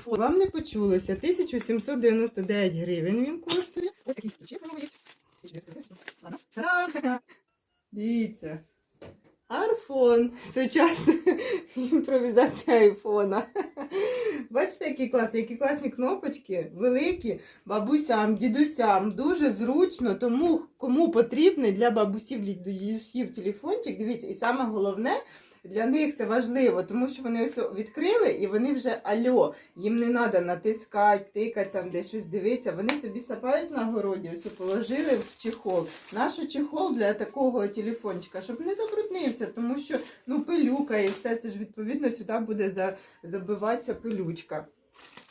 Арфон, вам не почулося. 1799 гривень він коштує. Ось такий. Та-дам! Дивіться. Арфон. Сучасна імпровізація айфона. Бачите, які класні, які класні кнопочки, великі, бабусям, дідусям. Дуже зручно, тому кому потрібний для бабусів, дідусів телефончик. Дивіться, і саме головне. Для них це важливо, тому що вони ось відкрили і вони вже альо. Їм не треба натискати, тикати, там десь щось дивитися. Вони собі сапають на городі, ось положили в чехол. Нашу чехол для такого телефончика, щоб не забруднився, тому що ну пилюка і все це ж відповідно сюди буде забиватися пилючка.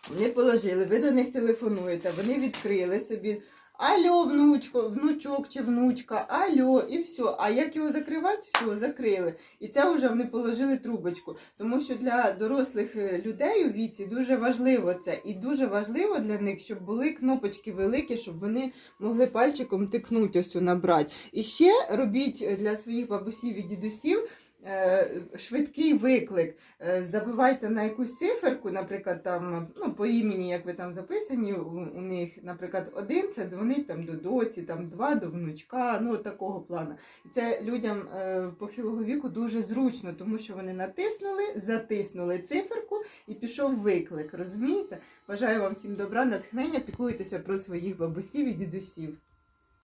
Вони положили, ви до них телефонуєте, вони відкрили собі. Алло, внучко, внучок чи внучка, алло, і все. А як його закривати? Все, закрили. І це вже вони положили трубочку. Тому що для дорослих е, людей у віці дуже важливо це. І дуже важливо для них, щоб були кнопочки великі, щоб вони могли пальчиком тикнути ось набрати. І ще робіть е, для своїх бабусів і дідусів. Е, Швидкий виклик. Е, Забивайте на якусь циферку, наприклад, там, ну, по імені, як ви там записані, у, у них, наприклад, один це дзвонить там до доці, там два до внучка, ну такого плану. Це людям е, похилого віку дуже зручно, тому що вони натиснули, затиснули циферку і пішов виклик. Розумієте? Бажаю вам всім добра, натхнення, піклуйтеся про своїх бабусів і дідусів.